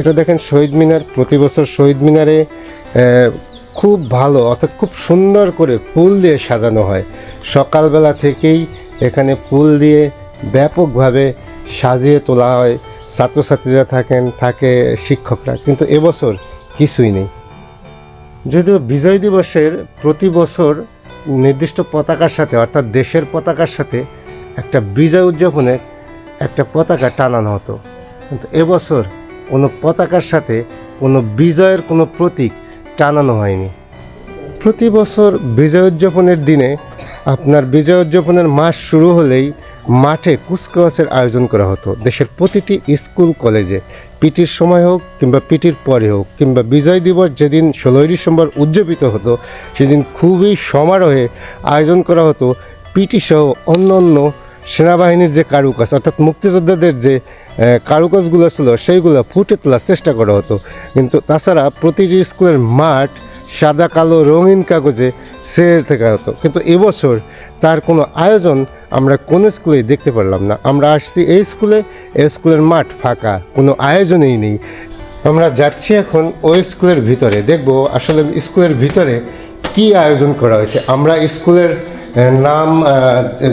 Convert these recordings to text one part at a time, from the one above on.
এটা দেখেন শহীদ মিনার, প্রতি বছর শহীদ মিনারে খুব ভালো, অর্থাৎ খুব সুন্দর করে ফুল দিয়ে সাজানো হয়। সকালবেলা থেকেই এখানে ফুল দিয়ে ব্যাপকভাবে সাজিয়ে তোলা হয়। ছাত্রছাত্রীরা থাকেন, থাকে শিক্ষকরা, কিন্তু এবছর কিছুই নেই। যদিও বিজয় দিবসের প্রতি বছর নির্দিষ্ট পতাকার সাথে, অর্থাৎ দেশের পতাকার সাথে একটা বিজয় উদযাপনের একটা পতাকা টানানো হতো। কিন্তু এবছর কোনো পতাকার সাথে কোনো বিজয়ের কোনো প্রতীক টানানো হয়নি। প্রতি বছর বিজয় উদযাপনের দিনে আপনার বিজয় উদযাপনের মাস শুরু হলেই মাঠে কুচকাওয়াজের আয়োজন করা হতো। দেশের প্রতিটি স্কুল, কলেজে পিটির সময় হোক কিংবা পিটির পরে হোক কিংবা বিজয় দিবস যেদিন ষোলোই ডিসেম্বর উদযাপিত হতো, সেদিন খুবই সমারোহে আয়োজন করা হতো। পিটি সহ অন্য অন্য সেনাবাহিনীর যে কারুকাজ, অর্থাৎ মুক্তিযোদ্ধাদের যে কারুকাজগুলো ছিল, সেইগুলো ফুটে তোলার চেষ্টা করা হতো। কিন্তু তাছাড়া প্রতিটি স্কুলের মাঠ সাদা, কালো, রঙিন কাগজে সের থেকে হতো। কিন্তু এবছর তার কোনো আয়োজন আমরা কোনো স্কুলেই দেখতে পারলাম না। আমরা আসছি এই স্কুলে, এই স্কুলের মাঠ ফাঁকা, কোনো আয়োজনই নেই। আমরা যাচ্ছি এখন ওই স্কুলের ভিতরে। দেখব আসলে স্কুলের ভিতরে কি আয়োজন করা হয়েছে। আমরা স্কুলের নাম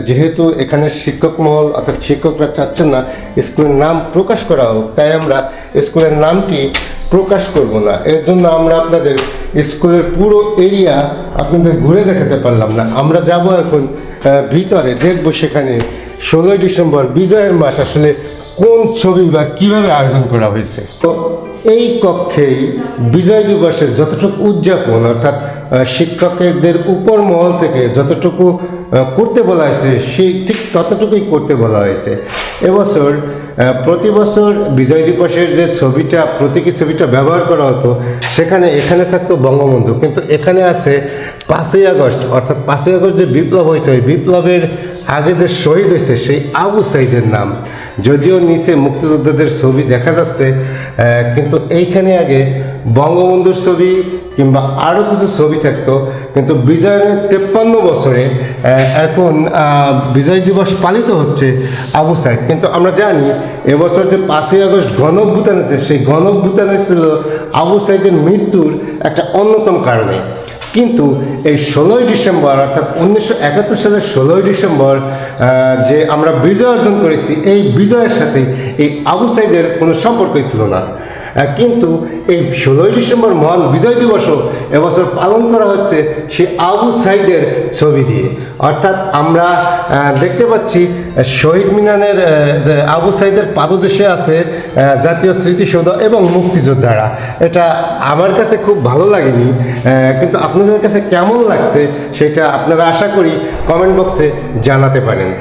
যেহেতু এখানে শিক্ষক মহল অর্থাৎ শিক্ষকরা চাচ্ছেন না, স্কুলের নাম প্রকাশ করা হোক, তাই আমরা স্কুলের নামটি প্রকাশ করব না। এর জন্য আমরা আপনাদের স্কুলের পুরো এরিয়া আপনাদের ঘুরে দেখাতে পারলাম না। আমরা যাব এখন ভিতরে, দেখব সেখানে ষোলোই ডিসেম্বর বিজয়ের মাস আসলে কোন ছবি বা কীভাবে আয়োজন করা হয়েছে। তো এই কক্ষেই বিজয় দিবসের যতটুকু উদযাপন, অর্থাৎ শিক্ষকদের উপর মহল থেকে যতটুকু করতে বলা হয়েছে, সেই ঠিক ততটুকুই করতে বলা হয়েছে। এবছর প্রতি বছর বিজয় দিবসের যে ছবিটা, প্রতীকী ছবিটা ব্যবহার করা হতো, সেখানে এখানে থাকতো বঙ্গবন্ধু। কিন্তু এখানে আছে পাঁচই আগস্ট, অর্থাৎ পাঁচই আগস্ট যে বিপ্লব হয়েছে, ওই বিপ্লবের আগে যে শহীদ হয়েছে, সেই আবু সাইদের নাম। যদিও নিচে মুক্তিযোদ্ধাদের ছবি দেখা যাচ্ছে কিন্তু এইখানে আগে বঙ্গবন্ধুর ছবি কিংবা আরও কিছু ছবি থাকতো। কিন্তু বিজয়ের তেপ্পান্ন বছরে এখন বিজয় দিবস পালিত হচ্ছে আবু সাইদ। কিন্তু আমরা জানি, এবছর যে পাঁচই আগস্ট গণভূতান আছে সেই গণভূতানে ছিল আবু সাইদের মৃত্যুর একটা অন্যতম কারণে। কিন্তু এই ষোলোই ডিসেম্বর, অর্থাৎ উনিশশো একাত্তর সালের ষোলোই ডিসেম্বর যে আমরা বিজয় অর্জন করেছি, এই বিজয়ের সাথে এই আবু সাইদের কোনো সম্পর্কই ছিল না। কিন্তু এই ষোলোই ডিসেম্বর মহান বিজয় দিবসও এবছর পালন করা হচ্ছে সে আবু সাইদের ছবি দিয়ে। অর্থাৎ আমরা দেখতে পাচ্ছি, শহীদ মিনানের আবু সাইদের পাদদেশে আছে জাতীয় স্মৃতিসৌধ এবং মুক্তিযোদ্ধারা। এটা আমার কাছে খুব ভালো লাগেনি কিন্তু আপনাদের কাছে কেমন লাগছে সেটা আপনারা আশা করি কমেন্ট বক্সে জানাতে পারেন।